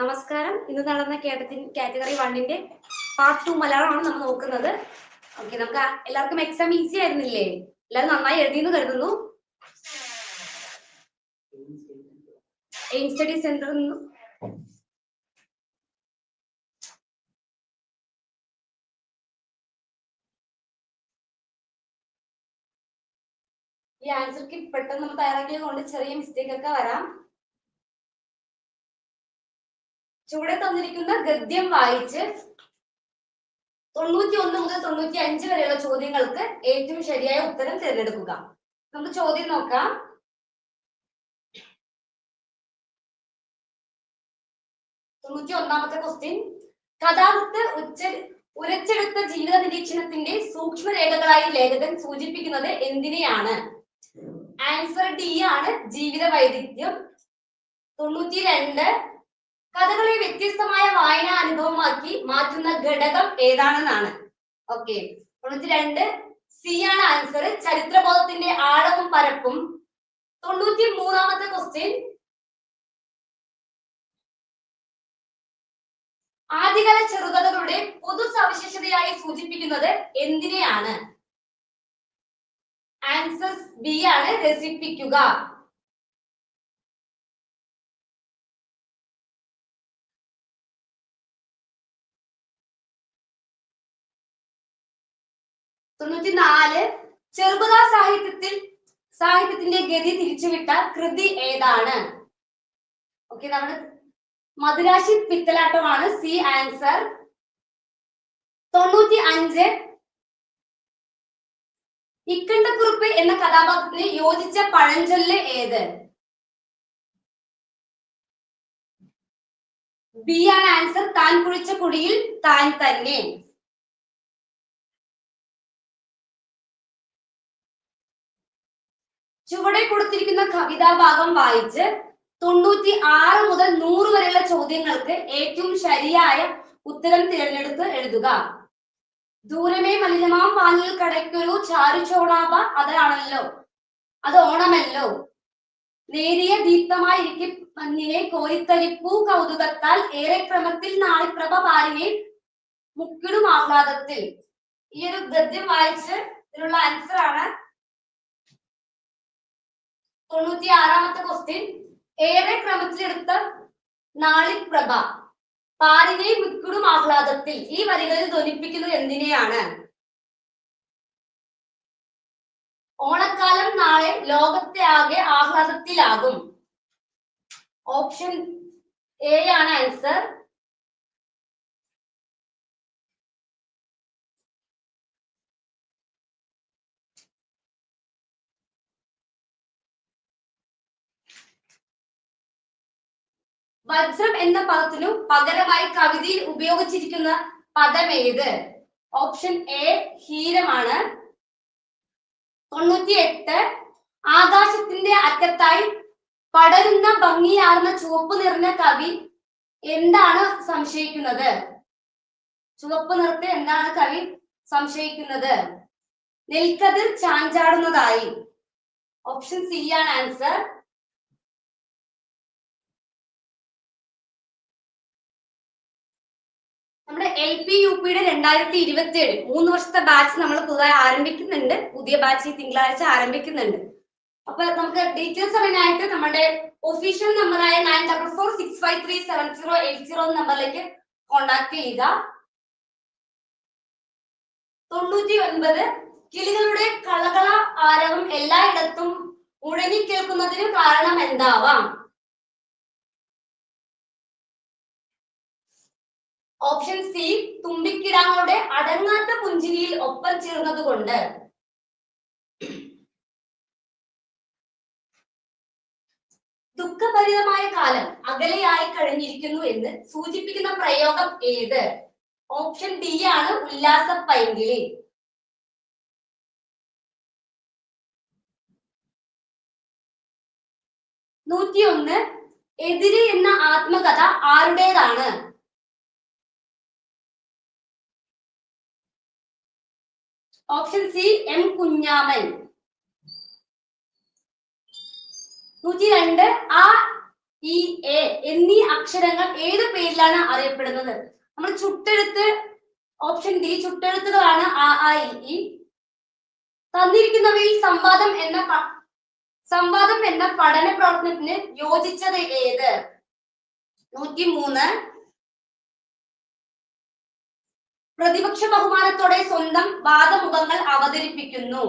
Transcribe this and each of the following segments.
നമസ്കാരം. ഇന്ന് നടന്ന കാറ്റഗറി വണ്ണിന്റെ പാർട്ട് ടു മലയാളമാണ് നമ്മൾ നോക്കുന്നത്. ഓക്കെ നമുക്ക് എല്ലാവർക്കും എക്സാം ഈസി ആയിരുന്നില്ലേ? എല്ലാവരും നന്നായി എഴുതി എന്ന് കരുതുന്നു. എയിം സ്റ്റഡി സെന്ററിൽ നിന്നും ഈ ആൻസർക്ക് പെട്ടെന്ന് നമ്മൾ തയ്യാറാക്കിയത് കൊണ്ട് ചെറിയ മിസ്റ്റേക്ക് ഒക്കെ വരാം. ചുവടെ തന്നിരിക്കുന്ന ഗദ്യം വായിച്ച് തൊണ്ണൂറ്റി ഒന്ന് മുതൽ തൊണ്ണൂറ്റി അഞ്ച് വരെയുള്ള ചോദ്യങ്ങൾക്ക് ഏറ്റവും ശരിയായ ഉത്തരം തിരഞ്ഞെടുക്കുക. നമുക്ക് ചോദ്യം നോക്കാം. തൊണ്ണൂറ്റി ഒന്നാമത്തെ ക്വസ്റ്റ്യൻ കഥാകൃത്ത് ഉച്ച ഉരച്ചെടുത്ത ജീവിത നിരീക്ഷണത്തിന്റെ സൂക്ഷ്മരേഖകളായി ലേഖകൻ സൂചിപ്പിക്കുന്നത് എന്തിനെയാണ്? ആൻസർ ഡി ആണ് ജീവിത വൈദഗ്ധ്യം തൊണ്ണൂറ്റി രണ്ട് കഥകളെ വ്യത്യസ്തമായ വായനാ അനുഭവമാക്കി മാറ്റുന്ന ഘടകം ഏതാണെന്നാണ്. ഓക്കെ തൊണ്ണൂറ്റി രണ്ട്. സി ആണ് ആൻസർ ചരിത്രബോധത്തിന്റെ ആഴവും പരപ്പും. തൊണ്ണൂറ്റി മൂന്നാമത്തെ ക്വസ്റ്റ്യൻ ആദ്യകാല ചെറുകഥകളുടെ പൊതു സവിശേഷതയായി സൂചിപ്പിക്കുന്നത് എന്തിനെയാണ്? ആൻസർ ബി ആണ്. രസിപ്പിക്കുക. തൊണ്ണൂറ്റി നാല് സാഹിത്യത്തിൽ സാഹിത്യത്തിന്റെ ഗതി തിരിച്ചുവിട്ട കൃതി ഏതാണ്? ഓക്കെ നമ്മുടെ മധുരാശി പിത്തലാട്ടമാണ് സി ആൻസർ തൊണ്ണൂറ്റി അഞ്ച് ഇക്കണ്ടക്കുറിപ്പ് എന്ന കഥാപാത്രത്തിന് യോജിച്ച പഴഞ്ചൊല്ല് ഏത്? ബി ആണ് ആൻസർ താൻ കുഴിച്ച കുടിയിൽ താൻ തന്നെ. ചുവടെ കൊടുത്തിരിക്കുന്ന കവിതാഭാഗം വായിച്ച് തൊണ്ണൂറ്റി ആറ് മുതൽ നൂറ് വരെയുള്ള ചോദ്യങ്ങൾക്ക് ഏറ്റവും ശരിയായ ഉത്തരം തിരഞ്ഞെടുത്ത് എഴുതുക. ദൂരമേ മലിനമാം വാനിൽ കടയ്ക്കൊരു ചാരുചോണാപ അതാണല്ലോ. അത് ഓണമല്ലോ. നേരിയ ദീപ്തമായിരിക്കും മഞ്ഞിനെ കോരിത്തലിപ്പൂ കൗതുകത്താൽ ഏറെ ക്രമത്തിൽ നാളിപ്രഭ പാലിനെ മുക്കിടും ആഹ്ലാദത്തിൽ. ഈ ഒരു ഗദ്യം വായിച്ച് ഇതിനുള്ള ആൻസർ ആണ് തൊണ്ണൂറ്റി ആറാമത്തെ ക്വസ്റ്റ്യൻ ഏറെ ക്രമത്തിലെടുത്ത നാളിപ്രഭ പാരിനെ മിക്കുടും ആഹ്ലാദത്തിൽ ഈ വരികളിൽ ധ്വനിപ്പിക്കുന്നത് എന്തിനെയാണ്? ഓണക്കാലം നാളെ ലോകത്തെ ആകെ ആഹ്ലാദത്തിലാകും. ഓപ്ഷൻ എ ആണ് ആൻസർ വജ്രം എന്ന പദത്തിനു പകരമായി കവിതയിൽ ഉപയോഗിച്ചിരിക്കുന്ന പദം ഏത് ഓപ്ഷൻ എ ഹീരമാണ്. തൊണ്ണൂറ്റി എട്ട് ആകാശത്തിന്റെ അറ്റത്തായി പടരുന്ന ഭംഗിയാർന്ന ചുവപ്പ് നിറഞ്ഞ കവി എന്താണ് സംശയിക്കുന്നത്? ചുവപ്പ് നിറത്തെ എന്താണ് കവി സംശയിക്കുന്നത്? നെൽക്കതിർ ചാഞ്ചാടുന്നതായി. ഓപ്ഷൻ സി ആണ് ആൻസർ. നമ്മുടെ എൽ പി യു പിയുടെ രണ്ടായിരത്തി ഇരുപത്തി ഏഴ് മൂന്ന് വർഷത്തെ ബാച്ച് നമ്മൾ പുതുതായി ആരംഭിക്കുന്നുണ്ട്. പുതിയ ബാച്ച് ഈ തിങ്കളാഴ്ച ആരംഭിക്കുന്നുണ്ട്. അപ്പൊ നമുക്ക് ഡീറ്റെയിൽസ് അറിയാനായിട്ട് നമ്മുടെ ഒഫീഷ്യൽ നമ്പറായ nine double four six five three seven zero eight zero നമ്പറിലേക്ക് കോൺടാക്ട് ചെയ്യുക. തൊണ്ണൂറ്റി ഒൻപത് കിളികളുടെ കളകള ആരവം എല്ലായിടത്തും മുഴങ്ങിക്കേൾക്കുന്നതിന് കാരണം എന്താവാം ഓപ്ഷൻ സി തുമ്പിക്കിടാങ്ങളുടെ അടങ്ങാത്ത പുഞ്ചിരിയിൽ ഒപ്പം ചേർന്നത് കൊണ്ട് ദുഃഖഭരിതമായ കാലം അകലെയായി കഴിഞ്ഞിരിക്കുന്നു എന്ന് സൂചിപ്പിക്കുന്ന പ്രയോഗം ഏത്? ഓപ്ഷൻ ഡി ആണ് ഉല്ലാസ പൈങ്കിളി നൂറ്റിയൊന്ന് എതിര് എന്ന ആത്മകഥ ആരുടേതാണ്? Option C M Kunhaman. നൂറ്റി രണ്ട് ആ ഇ എ എന്നീ അക്ഷരങ്ങൾ ഏത് പേരിലാണ് അറിയപ്പെടുന്നത്? നമ്മൾ ചുട്ടെടുത്ത് ഓപ്ഷൻ ഡി ചുട്ടെടുത്തതാണ് ആ ആ ഇ തന്നിരിക്കുന്നവയിൽ സംവാദം എന്ന സംവാദം എന്ന പഠന പ്രവർത്തനത്തിന് യോജിച്ചത് ഏത്? നൂറ്റി മൂന്ന് പ്രതിപക്ഷ ബഹുമാനത്തോടെ സ്വന്തം വാദമുഖങ്ങൾ അവതരിപ്പിക്കുന്നു.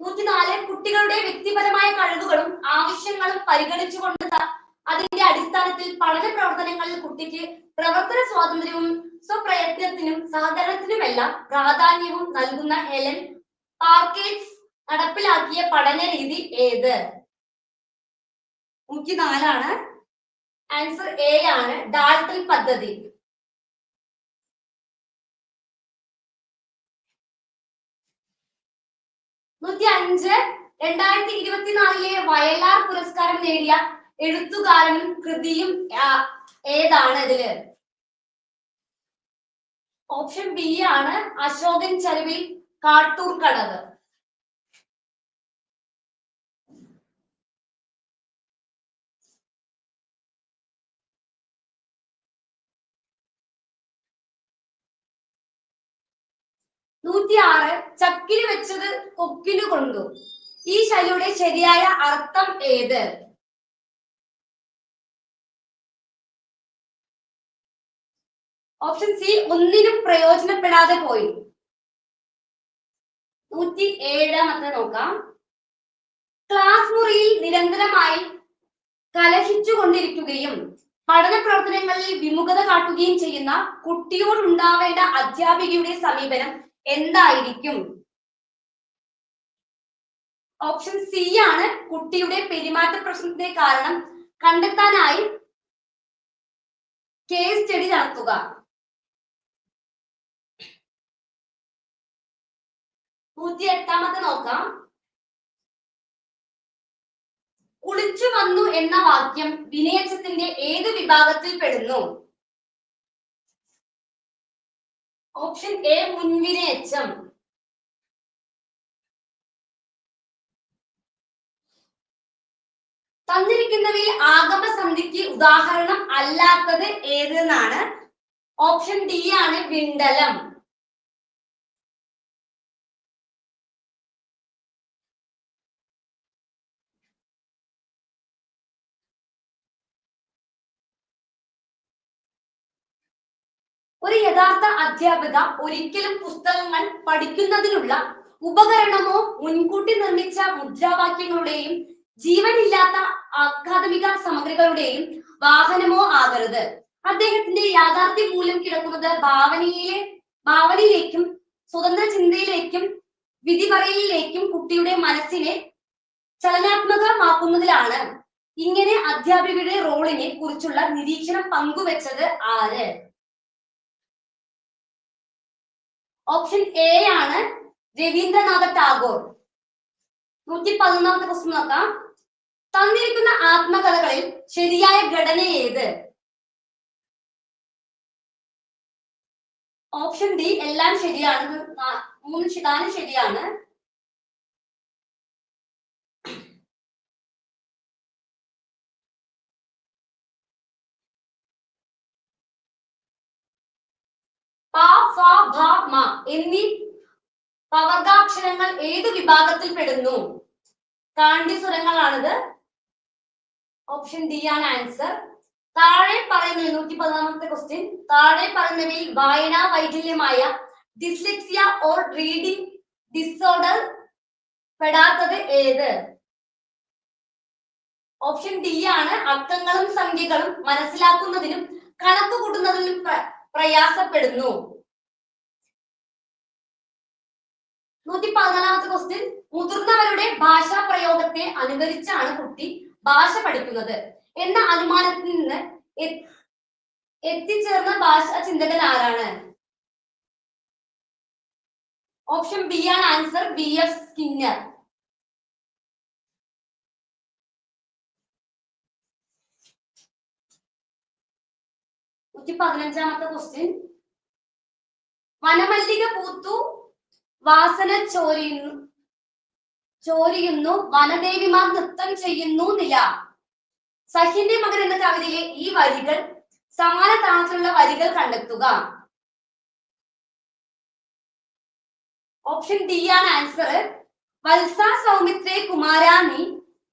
നൂറ്റിനാല് കുട്ടികളുടെ വ്യക്തിപരമായ കഴിവുകളും ആവശ്യങ്ങളും പരിഗണിച്ചുകൊണ്ട് അതിന്റെ അടിസ്ഥാനത്തിൽ പഠന പ്രവർത്തനങ്ങളിൽ കുട്ടിക്ക് പ്രവർത്തന സ്വാതന്ത്ര്യവും സ്വപ്രയത്നത്തിനും സഹകരണത്തിനുമെല്ലാം പ്രാധാന്യവും നൽകുന്ന ഹെലൻ പാർക്കേറ്റ്സ് നടപ്പിലാക്കിയ പഠന രീതി ഏത് നൂറ്റിനാലാണ് ആൻസർ എ ആണ്. ഡാൽട്ടൽ പദ്ധതി. നൂറ്റി അഞ്ച്. രണ്ടായിരത്തി ഇരുപത്തിനാലിലെ വയലാർ പുരസ്കാരം നേടിയ എഴുത്തുകാരനും കൃതിയും ഏതാണ് ഇതിൽ? ഓപ്ഷൻ ബി ആണ്. അശോകൻ ചരുവിൽ കാട്ടൂർ കടവ് നൂറ്റിയാറ് ചക്കിന് വെച്ചത് കൊക്കിന് കൊണ്ടു. ഈ ശൈലിയുടെ ശരിയായ അർത്ഥം ഏത്? ഓപ്ഷൻ സി ഒന്നിനും പ്രയോജനപ്പെടാതെ പോയി. നൂറ്റി ഏഴാമത്തെ നോക്കാം. ക്ലാസ് മുറിയിൽ നിരന്തരമായി കലഹിച്ചുകൊണ്ടിരിക്കുകയും പഠന പ്രവർത്തനങ്ങളിൽ വിമുഖത കാട്ടുകയും ചെയ്യുന്ന കുട്ടിയോടുണ്ടാവേണ്ട അധ്യാപികയുടെ സമീപനം എന്തായിരിക്കും? ഓപ്ഷൻ സി ആണ് കുട്ടിയുടെ പെരുമാറ്റ പ്രശ്നത്തിന്റെ കാരണം. കണ്ടെത്താനായി കേസ് സ്റ്റഡി നടത്തുക. നൂറ്റി എട്ടാമത്തെ നോക്കാം. കുളിച്ചു വന്നു എന്ന വാക്യം വിനയച്ചത്തിന്റെ ഏത് വിഭാഗത്തിൽ പെടുന്നു? ഓപ്ഷൻ എ മുൻവിനയച്ചം തന്നിരിക്കുന്നവയിൽ ആഗമസന്ധിക്ക് ഉദാഹരണം അല്ലാത്തത് ഏതെന്നാണ്? ഓപ്ഷൻ ഡി ആണ് വിണ്ടലം. ഒരു യഥാർത്ഥ അധ്യാപക ഒരിക്കലും പുസ്തകങ്ങൾ പഠിക്കുന്നതിനുള്ള ഉപകരണമോ മുൻകൂട്ടി നിർമ്മിച്ച മുദ്രാവാക്യങ്ങളുടെയും ജീവനില്ലാത്ത അക്കാദമിക സാമഗ്രികളുടെയും വാഹനമോ ആകരുത്. അദ്ദേഹത്തിന്റെ യാഥാർത്ഥ്യ മൂലം കിടക്കുന്നത് ഭാവനയിലെ ഭാവനയിലേക്കും സ്വതന്ത്ര ചിന്തയിലേക്കും വിധി പറയലിലേക്കും കുട്ടിയുടെ മനസ്സിനെ ചലനാത്മകമാക്കുന്നതിലാണ്. ഇങ്ങനെ അധ്യാപികയുടെ റോളിനെ കുറിച്ചുള്ള നിരീക്ഷണം പങ്കുവെച്ചത് ആര്? ഓപ്ഷൻ എ ആണ് രവീന്ദ്രനാഥ ടാഗോർ. നൂറ്റി പതിനൊന്നാമത്തെ ക്വസ്റ്റ്യൻ നോക്കാം. തന്നിരിക്കുന്ന ആത്മകഥകളിൽ ശരിയായ ഘടന ഏത്? ഓപ്ഷൻ ഡി എല്ലാം ശരിയാണ്. മൂന്ന് ശതാനം ശരിയാണ്. മ എന്നീ പവർഗാക്ഷരങ്ങൾ ഏത് വിഭാഗത്തിൽ പെടുന്നു? കാണ്ടി ഓപ്ഷൻ ഡി ആണ് ആൻസർ. താഴെ പറയുന്ന നൂറ്റി പതിനാമത്തെ ക്വസ്റ്റ്യൻ. താഴെ പറയുന്നവയിൽ വായനാ വൈകല്യമായ ഡിസ്ലെക്സിയ ഓർ റീഡിംഗ് ഡിസോർഡർ പെടാത്തത് ഏത്? ഓപ്ഷൻ ഡി ആണ് അക്കങ്ങളും സംഖ്യകളും മനസ്സിലാക്കുന്നതിനും കണക്ക് കൂട്ടുന്നതിനും പ്രയാസപ്പെടുന്നു. നൂറ്റി പതിനാലാമത്തെ ക്വസ്റ്റ്യൻ മുതിർന്നവരുടെ ഭാഷാ പ്രയോഗത്തെ അനുകരിച്ചാണ് കുട്ടി ഭാഷ പഠിക്കുന്നത്. എന്ന അനുമാനത്തിൽ നിന്ന് എത്തിച്ചേർന്ന ഭാഷ ചിന്തകൻ ആരാണ്? ഓപ്ഷൻ ബി ആണ് ആൻസർ ബി എഫ് സ്കിന്നർ നൂറ്റി പതിനഞ്ചാമത്തെ ക്വസ്റ്റ്യൻ വനമല്ലിക പൂത്തു വാസന ചോരിയുന്നു ചോരിയുന്നു വനദേവിമാർ നൃത്തം ചെയ്യുന്നു നില സഹിന്റെ മകൻ എന്ന കവിതയിലെ ഈ വരികൾ സമാന താളത്തിലുള്ള വരികൾ കണ്ടെത്തുക. ഓപ്ഷൻ ഡി ആണ് ആൻസർ. വത്സ സൗമിത്രേ കുമാരാനി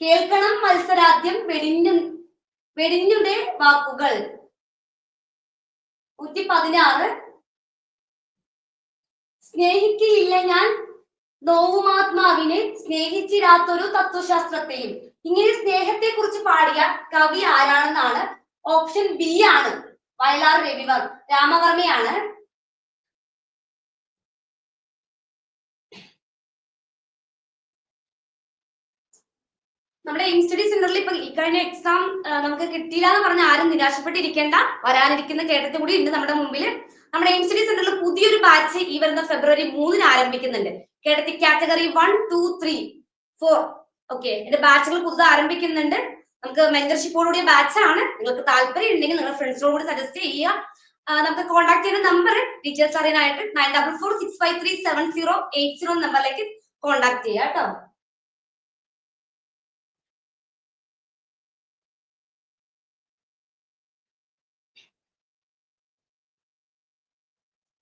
കേൾക്കണം മത്സരാദ്യം വെടിഞ്ഞു വെടിഞ്ഞുടെ വാക്കുകൾ. നൂറ്റി പതിനാറ് സ്നേഹിക്കയില്ല ഞാൻ. നോവുമാത്മാവിനെ സ്നേഹിച്ചിരാത്തൊരു തത്വശാസ്ത്രത്തെയും. ഇങ്ങനെ സ്നേഹത്തെ കുറിച്ച് പാടിയ കവി ആരാണെന്നാണ്? ഓപ്ഷൻ ബി ആണ്. വയലാർ രവിവർ രാമവർമ്മയാണ്. നമ്മുടെ ഇൻസ്റ്റഡി സെന്ററിൽ ഇപ്പൊ ഇക്കഴിഞ്ഞ എക്സാം നമുക്ക് കിട്ടിയില്ല എന്ന് പറഞ്ഞ ആരും നിരാശപ്പെട്ടിരിക്കേണ്ട. വരാനിരിക്കുന്ന കേട്ടത്തിൽ കൂടി ഉണ്ട് നമ്മുടെ മുമ്പിൽ നമ്മുടെ എം സി ഡി സെന്ററിൽ പുതിയൊരു ബാച്ച് ഈ വരുന്ന ഫെബ്രുവരി മൂന്നിന് ആരംഭിക്കുന്നുണ്ട്. കേരളത്തിൽ category one two three four okay എന്റെ ബാച്ചുകൾ പുതുതായി ആരംഭിക്കുന്നുണ്ട്. നമുക്ക് മെന്റർഷിപ്പോടുകൂടിയ ബാച്ച് ആണ്. നിങ്ങൾക്ക് താല്പര്യം ഉണ്ടെങ്കിൽ നിങ്ങൾ ഫ്രണ്ട്സിനോട് കൂടി സജസ്റ്റ് ചെയ്യുക. നമുക്ക് കോൺടാക്ട് ചെയ്യുന്ന നമ്പർ ടീച്ചേഴ്സ് അറിയാനായിട്ട് nine double four six five three seven zero eight zero നമ്പറിലേക്ക് കോൺടാക്ട് ചെയ്യുക കേട്ടോ.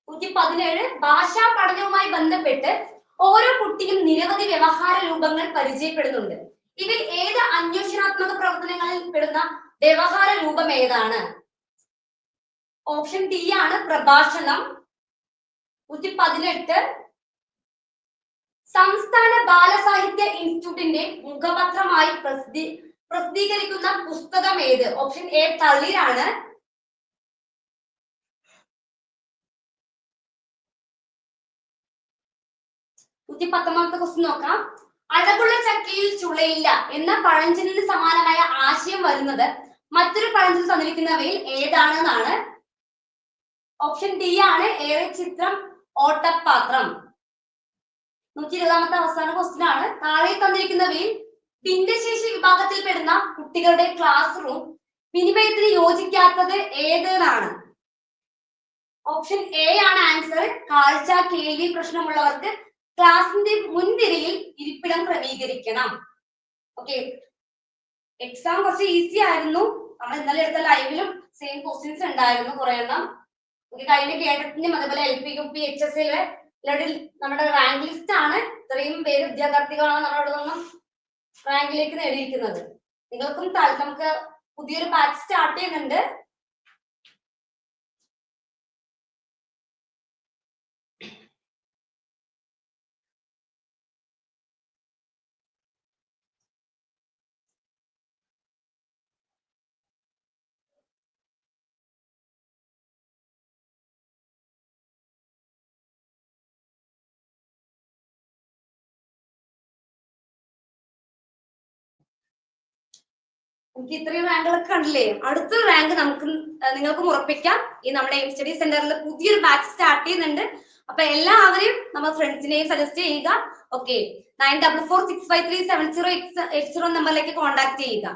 നൂറ്റി പതിനേഴ് ഭാഷാ പഠനവുമായി ബന്ധപ്പെട്ട് ഓരോ കുട്ടിയും നിരവധി വ്യവഹാര രൂപങ്ങൾ പരിചയപ്പെടുന്നുണ്ട്. ഇതിൽ ഏത് അന്വേഷണാത്മക പ്രവർത്തനങ്ങളിൽ പെടുന്ന വ്യവഹാര രൂപം ഏതാണ്? ഓപ്ഷൻ ഡി ആണ് പ്രഭാഷണം. നൂറ്റി പതിനെട്ട് സംസ്ഥാന ബാലസാഹിത്യ ഇൻസ്റ്റിറ്റ്യൂട്ടിന്റെ മുഖപത്രമായി പ്രസിദ്ധീ പ്രസിദ്ധീകരിക്കുന്ന പുസ്തകം ഏത്? ഓപ്ഷൻ എ തളിരാണ്. നൂറ്റി പത്തൊമ്പതാമത്തെ ക്വസ്റ്റ്യൻ നോക്കാം. അഴകുള്ള ചക്കയിൽ ചുളയില്ല എന്ന പഴഞ്ചൊല്ലിന് സമാനമായ ആശയം വരുന്നത് മറ്റൊരു പഴഞ്ചൻ തന്നിരിക്കുന്നവയിൽ ഏതാണെന്നാണ്? ഓപ്ഷൻ ഡി ആണ് ഏറെ ചിത്രം ഓട്ടപാത്രം. നൂറ്റി ഇരുപതാമത്തെ അവസാന ക്വസ്റ്റ്യൻ ആണ്. താഴെ തന്നിരിക്കുന്നവയിൽ ഭിന്നശേഷി വിഭാഗത്തിൽപ്പെടുന്ന കുട്ടികളുടെ ക്ലാസ് റൂം വിനിമയത്തിന് യോജിക്കാത്തത് ഏതെന്നാണ്? ഓപ്ഷൻ എ ആണ് ആൻസർ കാഴ്ച കേൾവി പ്രശ്നമുള്ളവർക്ക് ക്ലാസിന്റെ മുൻനിരയിൽ ഇരിപ്പിടം ക്രമീകരിക്കണം. ഓക്കെ എക്സാം കുറച്ച് ഈസി ആയിരുന്നു. നമ്മൾ ഇന്നലെ എടുത്ത ലൈവിലും സെയിം ക്വസ്റ്റ്യൻസ് ഉണ്ടായിരുന്നു കുറെ എണ്ണം. കഴിഞ്ഞ കേട്ടത്തിനും അതേപോലെ L P U P H S സിയിലെ നമ്മുടെ റാങ്ക് ലിസ്റ്റ് ആണ്. ഇത്രയും പേര് വിദ്യാർത്ഥികളാണ് നമ്മളോട് നിന്നും റാങ്കിലേക്ക് നേടിയിരിക്കുന്നത്. നിങ്ങൾക്കും നമുക്ക് പുതിയൊരു ബാച്ച് സ്റ്റാർട്ട് ചെയ്യുന്നുണ്ട്. നമുക്ക് ഇത്രയും റാങ്കുകളൊക്കെ കണ്ടില്ലേ? അടുത്ത റാങ്ക് നമുക്ക് നിങ്ങൾക്കും ഉറപ്പിക്കാം. ഈ നമ്മുടെ സ്റ്റഡി സെന്ററിൽ പുതിയൊരു ബാച്ച് സ്റ്റാർട്ട് ചെയ്യുന്നുണ്ട്. അപ്പൊ എല്ലാവരെയും നമ്മൾ ഫ്രണ്ട്സിനെയും സജസ്റ്റ് ചെയ്യുക. Okay nine double four six five three seven zero eight zero നമ്പറിലേക്ക് കോൺടാക്ട് ചെയ്യുക.